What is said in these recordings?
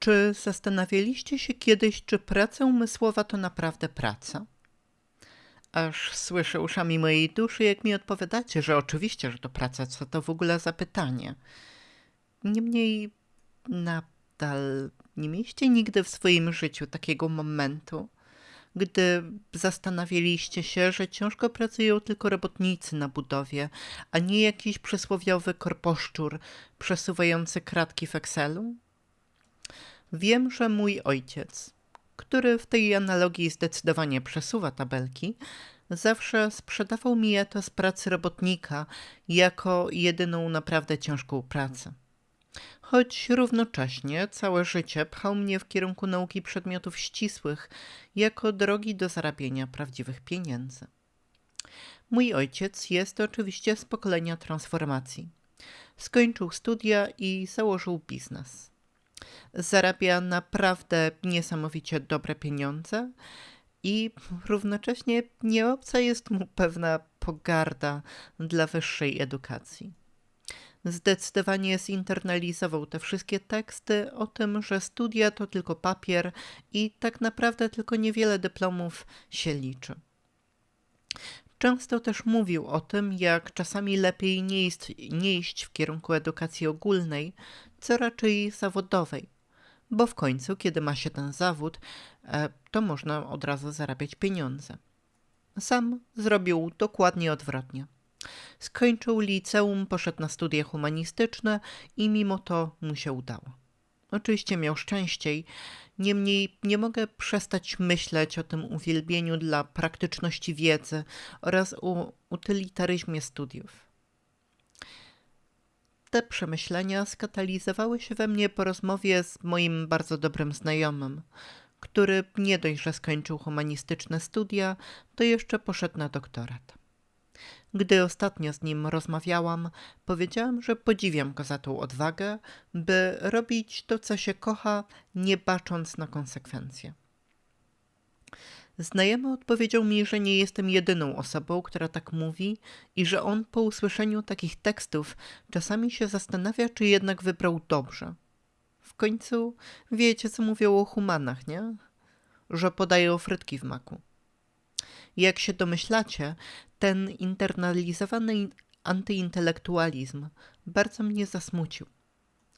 Czy zastanawialiście się kiedyś, czy praca umysłowa to naprawdę praca? Aż słyszę uszami mojej duszy, jak mi odpowiadacie, że oczywiście, że to praca, co to w ogóle za pytanie. Niemniej nadal nie mieliście nigdy w swoim życiu takiego momentu, gdy zastanawialiście się, że ciężko pracują tylko robotnicy na budowie, a nie jakiś przysłowiowy korposzczur przesuwający kratki w Excelu? Wiem, że mój ojciec, który w tej analogii zdecydowanie przesuwa tabelki, zawsze sprzedawał mi to z pracy robotnika jako jedyną naprawdę ciężką pracę. Choć równocześnie całe życie pchał mnie w kierunku nauki przedmiotów ścisłych jako drogi do zarabiania prawdziwych pieniędzy. Mój ojciec jest oczywiście z pokolenia transformacji. Skończył studia i założył biznes zarabia naprawdę niesamowicie dobre pieniądze i równocześnie nie obca jest mu pewna pogarda dla wyższej edukacji. Zdecydowanie zinternalizował te wszystkie teksty o tym, że studia to tylko papier i tak naprawdę tylko niewiele dyplomów się liczy. Często też mówił o tym, jak czasami lepiej nie iść, nie iść w kierunku edukacji ogólnej, co raczej zawodowej bo w końcu, kiedy ma się ten zawód, e, to można od razu zarabiać pieniądze. Sam zrobił dokładnie odwrotnie. Skończył liceum, poszedł na studia humanistyczne i mimo to mu się udało. Oczywiście miał szczęściej, niemniej nie mogę przestać myśleć o tym uwielbieniu dla praktyczności wiedzy oraz o utylitaryzmie studiów. Te przemyślenia skatalizowały się we mnie po rozmowie z moim bardzo dobrym znajomym, który nie dość, że skończył humanistyczne studia, to jeszcze poszedł na doktorat. Gdy ostatnio z nim rozmawiałam, powiedziałam, że podziwiam go za tą odwagę, by robić to, co się kocha, nie bacząc na konsekwencje. Znajomy odpowiedział mi, że nie jestem jedyną osobą, która tak mówi i że on po usłyszeniu takich tekstów czasami się zastanawia, czy jednak wybrał dobrze. W końcu wiecie, co mówią o humanach, nie? Że podają frytki w maku. Jak się domyślacie, ten internalizowany antyintelektualizm bardzo mnie zasmucił.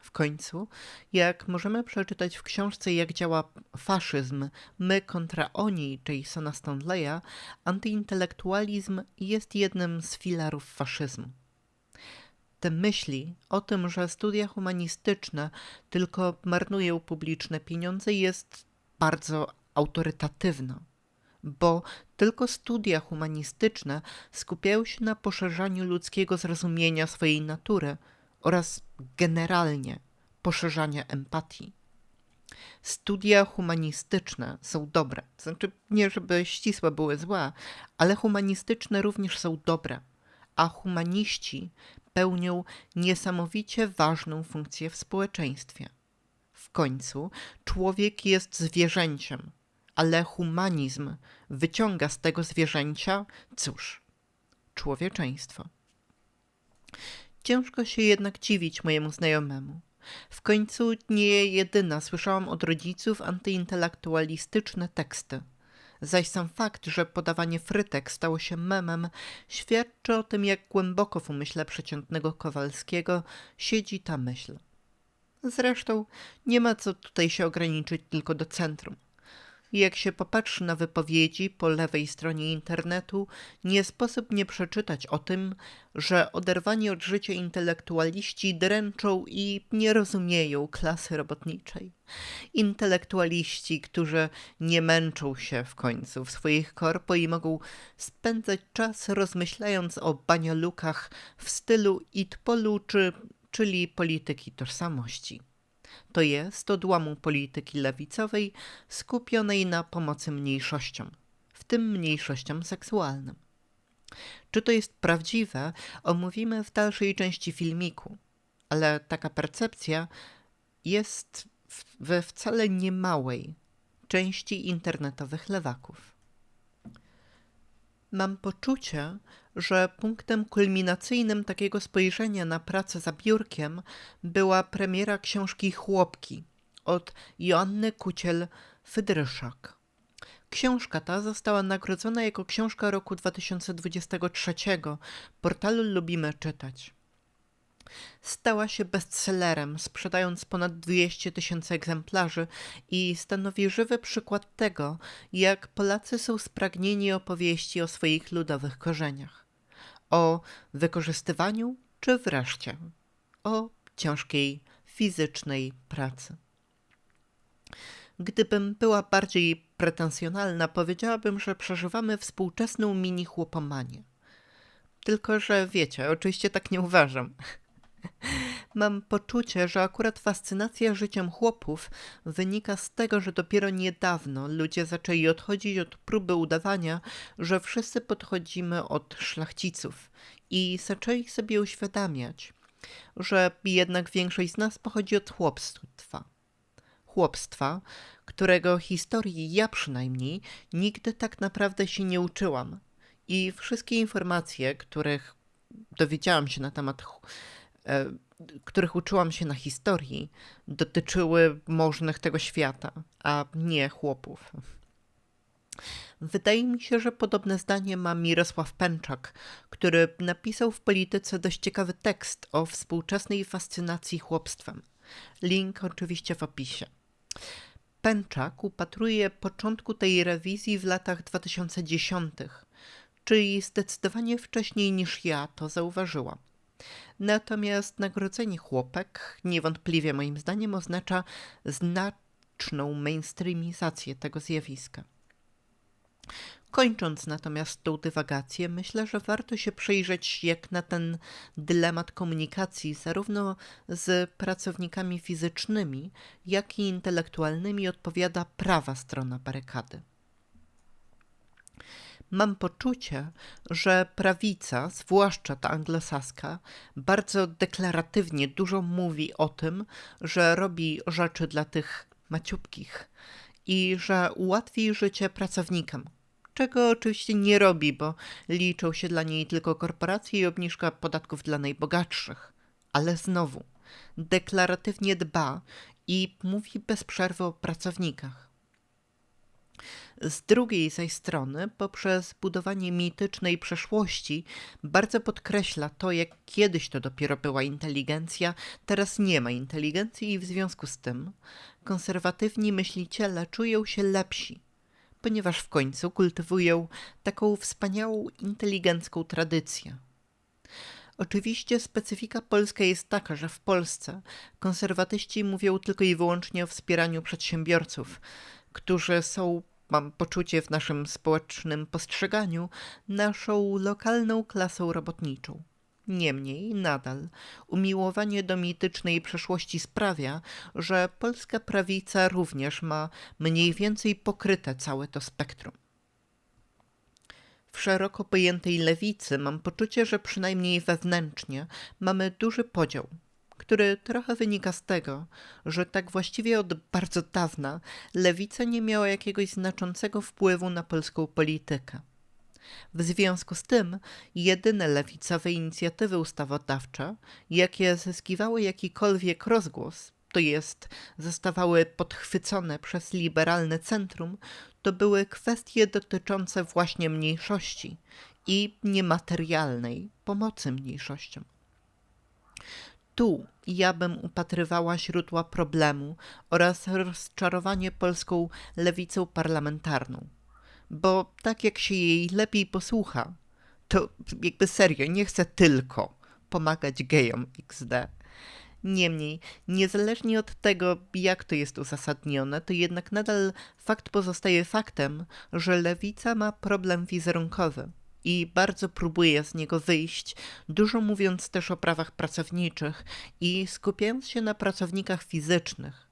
W końcu, jak możemy przeczytać w książce Jak działa faszyzm, my kontra oni Jasona Stanleya, antyintelektualizm jest jednym z filarów faszyzmu. Te myśli o tym, że studia humanistyczne tylko marnują publiczne pieniądze, jest bardzo autorytatywna, bo tylko studia humanistyczne skupiają się na poszerzaniu ludzkiego zrozumienia swojej natury – oraz generalnie poszerzania empatii. Studia humanistyczne są dobre. Znaczy, nie żeby ścisłe były złe, ale humanistyczne również są dobre, a humaniści pełnią niesamowicie ważną funkcję w społeczeństwie. W końcu człowiek jest zwierzęciem, ale humanizm wyciąga z tego zwierzęcia, cóż, człowieczeństwo. Ciężko się jednak dziwić mojemu znajomemu. W końcu nie jedyna słyszałam od rodziców antyintelektualistyczne teksty. Zaś sam fakt, że podawanie frytek stało się memem, świadczy o tym, jak głęboko w umyśle przeciętnego Kowalskiego siedzi ta myśl. Zresztą nie ma co tutaj się ograniczyć tylko do centrum. Jak się popatrzy na wypowiedzi po lewej stronie internetu, nie sposób nie przeczytać o tym, że oderwani od życia intelektualiści dręczą i nie rozumieją klasy robotniczej. Intelektualiści, którzy nie męczą się w końcu w swoich korpo i mogą spędzać czas rozmyślając o banialukach w stylu Itpolu czy, czyli polityki tożsamości to jest odłamu polityki lewicowej skupionej na pomocy mniejszościom, w tym mniejszościom seksualnym. Czy to jest prawdziwe, omówimy w dalszej części filmiku, ale taka percepcja jest we wcale niemałej części internetowych lewaków. Mam poczucie, że punktem kulminacyjnym takiego spojrzenia na pracę za biurkiem była premiera książki Chłopki od Joanny Kuciel-Fydryszak. Książka ta została nagrodzona jako książka roku 2023 portalu Lubimy Czytać. Stała się bestsellerem, sprzedając ponad 200 tysięcy egzemplarzy i stanowi żywy przykład tego, jak Polacy są spragnieni opowieści o swoich ludowych korzeniach, o wykorzystywaniu czy wreszcie o ciężkiej fizycznej pracy. Gdybym była bardziej pretensjonalna, powiedziałabym, że przeżywamy współczesną mini chłopomanię. Tylko, że wiecie, oczywiście tak nie uważam. Mam poczucie, że akurat fascynacja życiem chłopów wynika z tego, że dopiero niedawno ludzie zaczęli odchodzić od próby udawania, że wszyscy podchodzimy od szlachciców i zaczęli sobie uświadamiać, że jednak większość z nas pochodzi od chłopstwa. Chłopstwa, którego historii ja przynajmniej nigdy tak naprawdę się nie uczyłam. I wszystkie informacje, których dowiedziałam się na temat, których uczyłam się na historii, dotyczyły możnych tego świata, a nie chłopów. Wydaje mi się, że podobne zdanie ma Mirosław Pęczak, który napisał w polityce dość ciekawy tekst o współczesnej fascynacji chłopstwem. Link oczywiście w opisie. Pęczak upatruje początku tej rewizji w latach 2010, czyli zdecydowanie wcześniej niż ja to zauważyłam. Natomiast nagrodzenie chłopek niewątpliwie moim zdaniem oznacza znaczną mainstreamizację tego zjawiska. Kończąc natomiast tą dywagację, myślę, że warto się przyjrzeć, jak na ten dylemat komunikacji, zarówno z pracownikami fizycznymi, jak i intelektualnymi, odpowiada prawa strona barykady. Mam poczucie, że prawica, zwłaszcza ta anglosaska, bardzo deklaratywnie dużo mówi o tym, że robi rzeczy dla tych maciupkich i że ułatwi życie pracownikom, czego oczywiście nie robi, bo liczą się dla niej tylko korporacje i obniżka podatków dla najbogatszych. Ale znowu, deklaratywnie dba i mówi bez przerwy o pracownikach. Z drugiej zaś strony, poprzez budowanie mitycznej przeszłości, bardzo podkreśla to, jak kiedyś to dopiero była inteligencja, teraz nie ma inteligencji i w związku z tym konserwatywni myśliciele czują się lepsi, ponieważ w końcu kultywują taką wspaniałą inteligencką tradycję. Oczywiście specyfika polska jest taka, że w Polsce konserwatyści mówią tylko i wyłącznie o wspieraniu przedsiębiorców, którzy są, mam poczucie w naszym społecznym postrzeganiu, naszą lokalną klasą robotniczą. Niemniej nadal umiłowanie do mitycznej przeszłości sprawia, że polska prawica również ma mniej więcej pokryte całe to spektrum. W szeroko pojętej lewicy mam poczucie, że przynajmniej wewnętrznie mamy duży podział, który trochę wynika z tego, że tak właściwie od bardzo dawna lewica nie miała jakiegoś znaczącego wpływu na polską politykę. W związku z tym jedyne lewicowe inicjatywy ustawodawcze, jakie zyskiwały jakikolwiek rozgłos, to jest zostawały podchwycone przez liberalne centrum, to były kwestie dotyczące właśnie mniejszości i niematerialnej pomocy mniejszościom. Tu ja bym upatrywała źródła problemu oraz rozczarowanie polską lewicą parlamentarną bo tak jak się jej lepiej posłucha, to jakby serio, nie chcę tylko pomagać gejom XD. Niemniej, niezależnie od tego, jak to jest uzasadnione, to jednak nadal fakt pozostaje faktem, że lewica ma problem wizerunkowy i bardzo próbuje z niego wyjść, dużo mówiąc też o prawach pracowniczych i skupiając się na pracownikach fizycznych.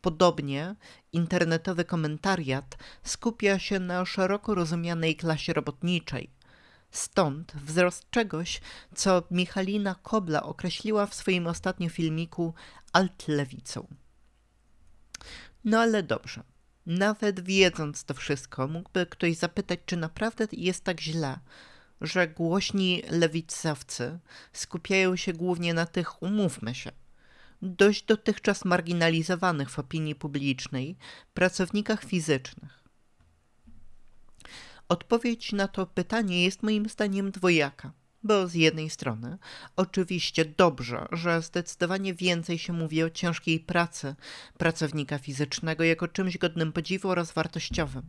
Podobnie internetowy komentariat skupia się na szeroko rozumianej klasie robotniczej. Stąd wzrost czegoś, co Michalina Kobla określiła w swoim ostatnim filmiku altlewicą. No ale dobrze. Nawet wiedząc to wszystko, mógłby ktoś zapytać, czy naprawdę jest tak źle, że głośni lewicowcy skupiają się głównie na tych, umówmy się, dość dotychczas marginalizowanych w opinii publicznej pracownikach fizycznych. Odpowiedź na to pytanie jest moim zdaniem dwojaka. Bo z jednej strony, oczywiście dobrze, że zdecydowanie więcej się mówi o ciężkiej pracy pracownika fizycznego jako czymś godnym podziwu oraz wartościowym.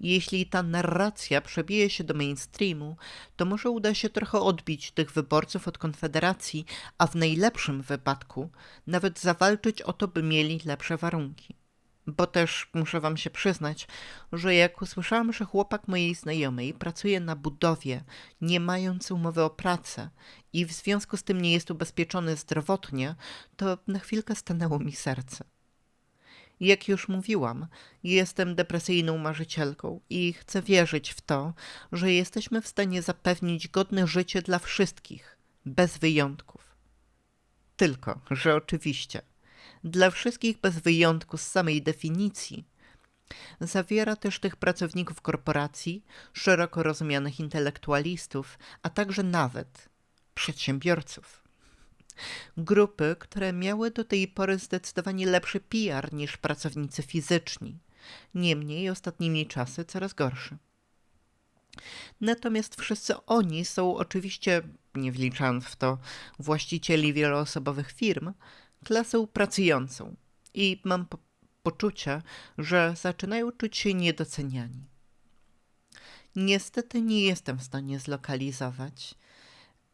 Jeśli ta narracja przebije się do mainstreamu, to może uda się trochę odbić tych wyborców od Konfederacji, a w najlepszym wypadku nawet zawalczyć o to, by mieli lepsze warunki bo też muszę wam się przyznać, że jak usłyszałam, że chłopak mojej znajomej pracuje na budowie, nie mając umowy o pracę i w związku z tym nie jest ubezpieczony zdrowotnie, to na chwilkę stanęło mi serce. Jak już mówiłam, jestem depresyjną marzycielką i chcę wierzyć w to, że jesteśmy w stanie zapewnić godne życie dla wszystkich, bez wyjątków. Tylko, że oczywiście dla wszystkich bez wyjątku z samej definicji. Zawiera też tych pracowników korporacji, szeroko rozumianych intelektualistów, a także nawet przedsiębiorców. Grupy, które miały do tej pory zdecydowanie lepszy PR niż pracownicy fizyczni, niemniej ostatnimi czasy coraz gorszy. Natomiast wszyscy oni są oczywiście, nie wliczając w to właścicieli wieloosobowych firm, klasę pracującą i mam po poczucie, że zaczynają czuć się niedoceniani. Niestety nie jestem w stanie zlokalizować,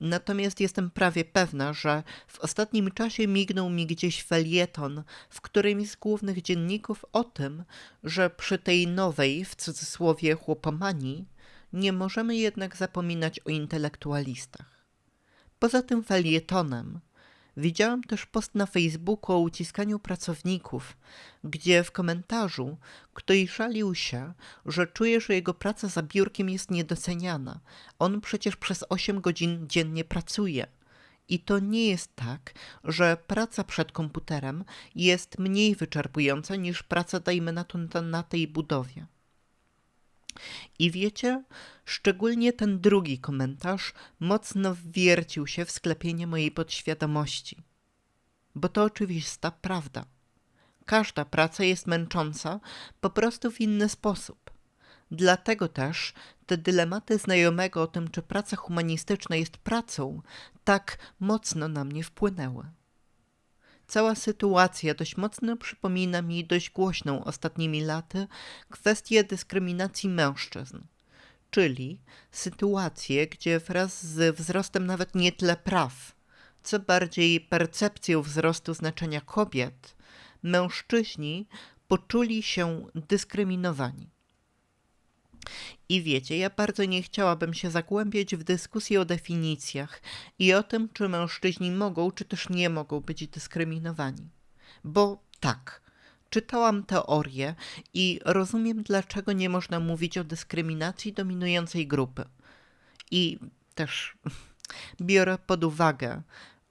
natomiast jestem prawie pewna, że w ostatnim czasie mignął mi gdzieś felieton w którymś z głównych dzienników o tym, że przy tej nowej, w cudzysłowie, chłopomanii nie możemy jednak zapominać o intelektualistach. Poza tym felietonem Widziałam też post na Facebooku o uciskaniu pracowników, gdzie w komentarzu ktoś żalił się, że czuje, że jego praca za biurkiem jest niedoceniana. On przecież przez 8 godzin dziennie pracuje. I to nie jest tak, że praca przed komputerem jest mniej wyczerpująca niż praca, dajmy na to, na tej budowie. I wiecie, szczególnie ten drugi komentarz mocno wwiercił się w sklepienie mojej podświadomości. Bo to oczywista prawda. Każda praca jest męcząca po prostu w inny sposób. Dlatego też te dylematy znajomego o tym, czy praca humanistyczna jest pracą, tak mocno na mnie wpłynęły. Cała sytuacja dość mocno przypomina mi dość głośną ostatnimi laty kwestię dyskryminacji mężczyzn, czyli sytuację, gdzie wraz z wzrostem nawet nie tyle praw, co bardziej percepcją wzrostu znaczenia kobiet, mężczyźni poczuli się dyskryminowani. I wiecie, ja bardzo nie chciałabym się zagłębiać w dyskusję o definicjach i o tym, czy mężczyźni mogą, czy też nie mogą być dyskryminowani. Bo tak, czytałam teorię i rozumiem, dlaczego nie można mówić o dyskryminacji dominującej grupy. I też biorę pod uwagę,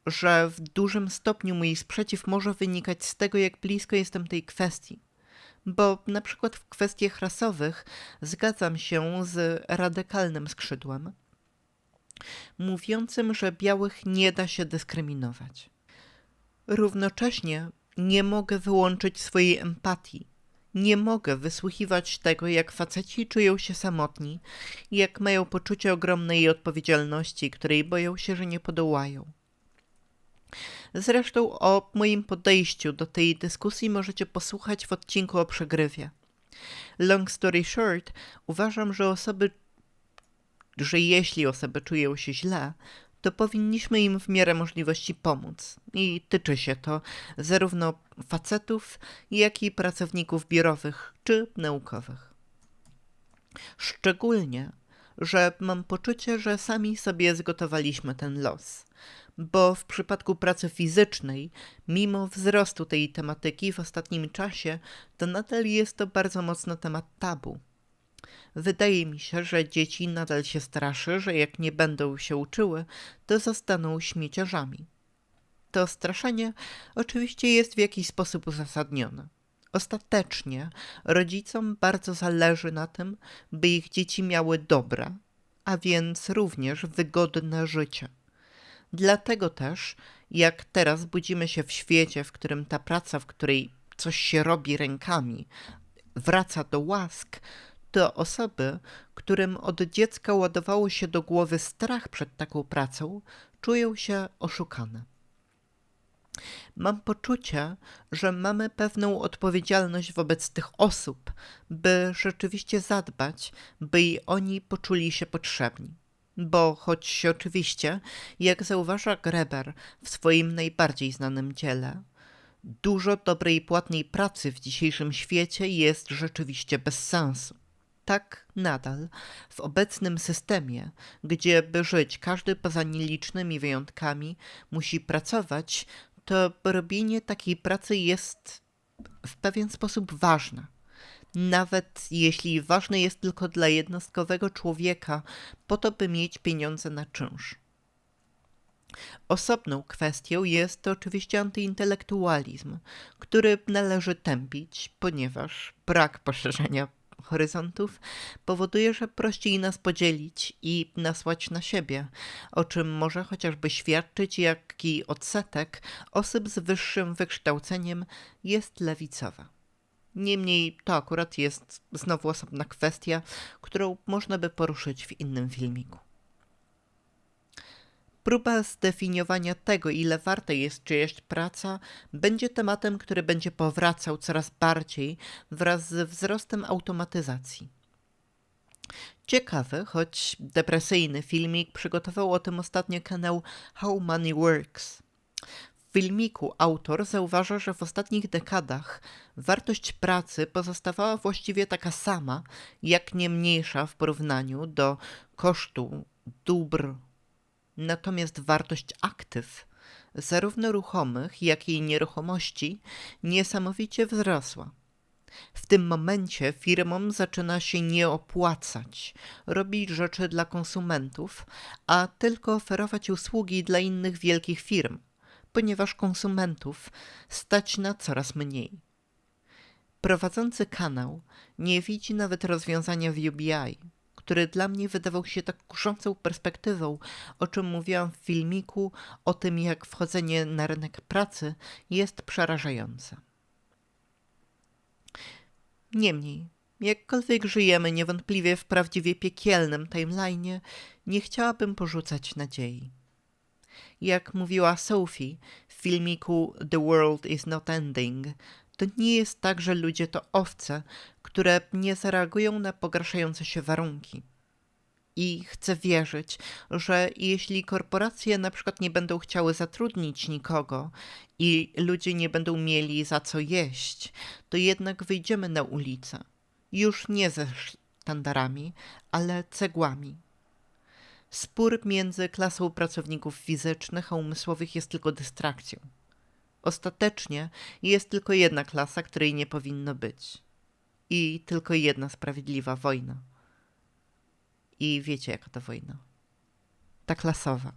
że w dużym stopniu mój sprzeciw może wynikać z tego, jak blisko jestem tej kwestii bo na przykład w kwestiach rasowych zgadzam się z radykalnym skrzydłem, mówiącym, że białych nie da się dyskryminować. Równocześnie nie mogę wyłączyć swojej empatii. Nie mogę wysłuchiwać tego, jak faceci czują się samotni, jak mają poczucie ogromnej odpowiedzialności, której boją się, że nie podołają. Zresztą o moim podejściu do tej dyskusji możecie posłuchać w odcinku o przegrywie. Long story short, uważam, że osoby, że jeśli osoby czują się źle, to powinniśmy im w miarę możliwości pomóc. I tyczy się to zarówno facetów, jak i pracowników biurowych czy naukowych. Szczególnie, że mam poczucie, że sami sobie zgotowaliśmy ten los bo w przypadku pracy fizycznej, mimo wzrostu tej tematyki w ostatnim czasie, to nadal jest to bardzo mocno temat tabu. Wydaje mi się, że dzieci nadal się straszy, że jak nie będą się uczyły, to zostaną śmieciarzami. To straszenie oczywiście jest w jakiś sposób uzasadnione. Ostatecznie rodzicom bardzo zależy na tym, by ich dzieci miały dobra, a więc również wygodne życie. Dlatego też, jak teraz budzimy się w świecie, w którym ta praca, w której coś się robi rękami, wraca do łask, to osoby, którym od dziecka ładowało się do głowy strach przed taką pracą, czują się oszukane. Mam poczucie, że mamy pewną odpowiedzialność wobec tych osób, by rzeczywiście zadbać, by i oni poczuli się potrzebni. Bo choć oczywiście, jak zauważa Greber w swoim najbardziej znanym dziele, dużo dobrej płatnej pracy w dzisiejszym świecie jest rzeczywiście bez sensu. Tak nadal w obecnym systemie, gdzie by żyć każdy poza nielicznymi wyjątkami musi pracować, to robienie takiej pracy jest w pewien sposób ważne. Nawet jeśli ważne jest tylko dla jednostkowego człowieka, po to, by mieć pieniądze na czynsz. Osobną kwestią jest to oczywiście antyintelektualizm, który należy tępić, ponieważ brak poszerzenia horyzontów powoduje, że prościej nas podzielić i nasłać na siebie, o czym może chociażby świadczyć, jaki odsetek osób z wyższym wykształceniem jest lewicowa. Niemniej to akurat jest znowu osobna kwestia, którą można by poruszyć w innym filmiku. Próba zdefiniowania tego, ile warta jest czyjaś praca, będzie tematem, który będzie powracał coraz bardziej wraz ze wzrostem automatyzacji. Ciekawy, choć depresyjny filmik przygotował o tym ostatnio kanał How Money Works. Filmiku autor zauważa, że w ostatnich dekadach wartość pracy pozostawała właściwie taka sama, jak nie mniejsza w porównaniu do kosztu dóbr Natomiast wartość aktyw, zarówno ruchomych, jak i nieruchomości, niesamowicie wzrosła. W tym momencie firmom zaczyna się nie opłacać robić rzeczy dla konsumentów, a tylko oferować usługi dla innych wielkich firm, ponieważ konsumentów stać na coraz mniej. Prowadzący kanał nie widzi nawet rozwiązania w UBI, który dla mnie wydawał się tak kuszącą perspektywą, o czym mówiłam w filmiku o tym, jak wchodzenie na rynek pracy jest przerażające. Niemniej, jakkolwiek żyjemy niewątpliwie w prawdziwie piekielnym timeline'ie, nie chciałabym porzucać nadziei. Jak mówiła Sophie w filmiku The World is Not Ending, to nie jest tak, że ludzie to owce, które nie zareagują na pogarszające się warunki. I chcę wierzyć, że jeśli korporacje na przykład nie będą chciały zatrudnić nikogo i ludzie nie będą mieli za co jeść, to jednak wyjdziemy na ulicę. Już nie ze sztandarami, ale cegłami. Spór między klasą pracowników fizycznych a umysłowych jest tylko dystrakcją. Ostatecznie jest tylko jedna klasa, której nie powinno być. I tylko jedna sprawiedliwa wojna. I wiecie, jaka to wojna? Ta klasowa.